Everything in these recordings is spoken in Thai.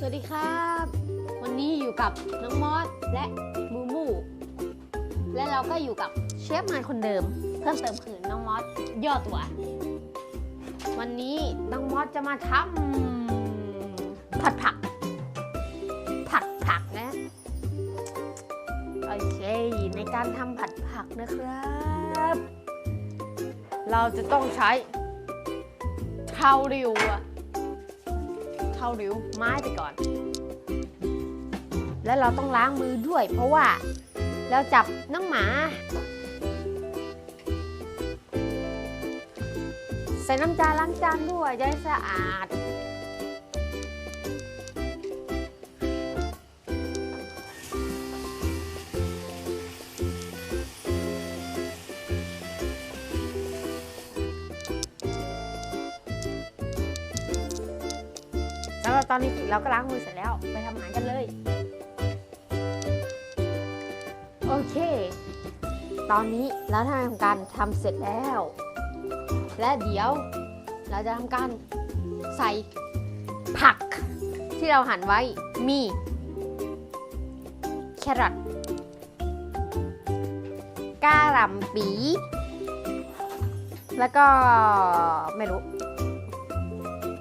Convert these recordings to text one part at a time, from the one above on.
สวัสดีครับ วันนี้อยู่กับน้องมอสและมูมูและเราก็อยู่กับเชฟมานคนเดิม เพิ่มเติมคือน้องมอสย่อตัว วันนี้น้องมอสจะมาทำผัดผัก ผัดผักนะโอเคในการทำผัดผักนะครับ เราจะต้องใช้เทาริวอะ เทาริวไม้ไปก่อน แล้วเราต้องล้างมือด้วย เพราะว่าเราจับน้องหมา ใส่น้ำจานล้างจานด้วยจะให้สะอาด แล้วตอนนี้เราก็ล้างมือเสร็จแล้วไปทำอาหารกันเลย โอเค ตอนนี้เราทำการทำเสร็จแล้ว และเดี๋ยวเราจะทำการใส่ผักที่เราหั่นไว้มีแครอทกาหล่ำปี แล้วก็ไม่รู้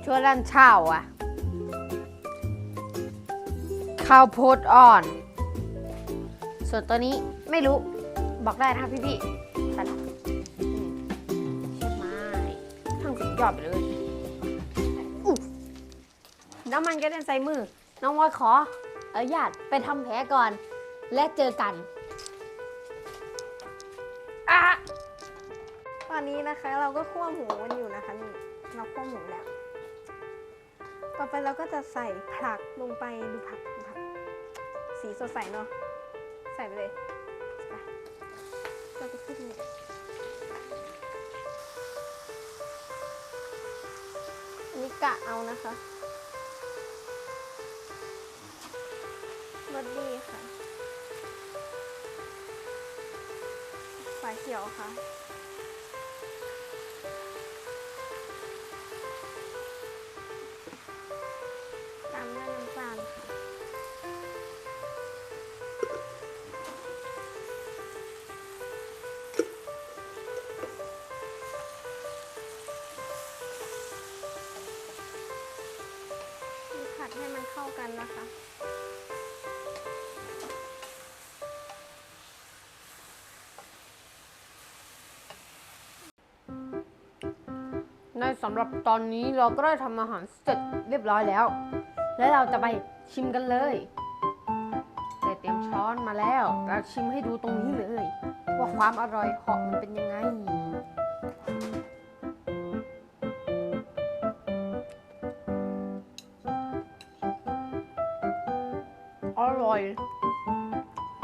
ชั่วรันเช่าอะ ข้าวโพดอ่อน ส่วนตัวนี้ไม่รู้บอกได้นะคะพี่พี่ๆใช่ละอืมเชฟไม้ทั้งสุดยอดไปเลยน้ำมันก็เด็นใส่มือ น้องวอยขออนุญาตไปทำแผลก่อน และเจอกันอะตอนนี้นะคะเราก็คั่วหมูกันอยู่นะคะนี่เราคั่วหมูแล้ว ต่อไปเราก็จะใส่ผักลงไปดูผัก สีสดใสเนาะใส่ไปเลยเราจะพูดเนี่ยอันนี้กะเอานะคะรสดีค่ะฝาเขียวค่ะ ให้มันเข้ากันนะคะ ในสำหรับตอนนี้เราก็ได้ทำอาหารเสร็จเรียบร้อยแล้ว และเราจะไปชิมกันเลยได้เตรียมช้อนมาแล้วเราชิมให้ดูตรงนี้เลย ว่าความอร่อยของมันเป็นยังไง อร่อย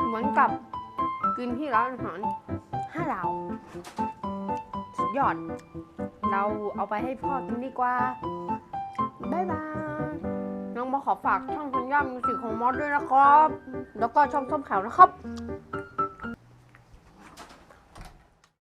เหมือนกับกินที่ร้านอาหารห้าดาวสุดยอด เราเอาไปให้พ่อกินดีกว่าบ๊ายบายน้องมอขอฝากช่องทัญญามิวสิกของมอสด้วยนะครับ แล้วก็ช่องส้มขาวนะครับ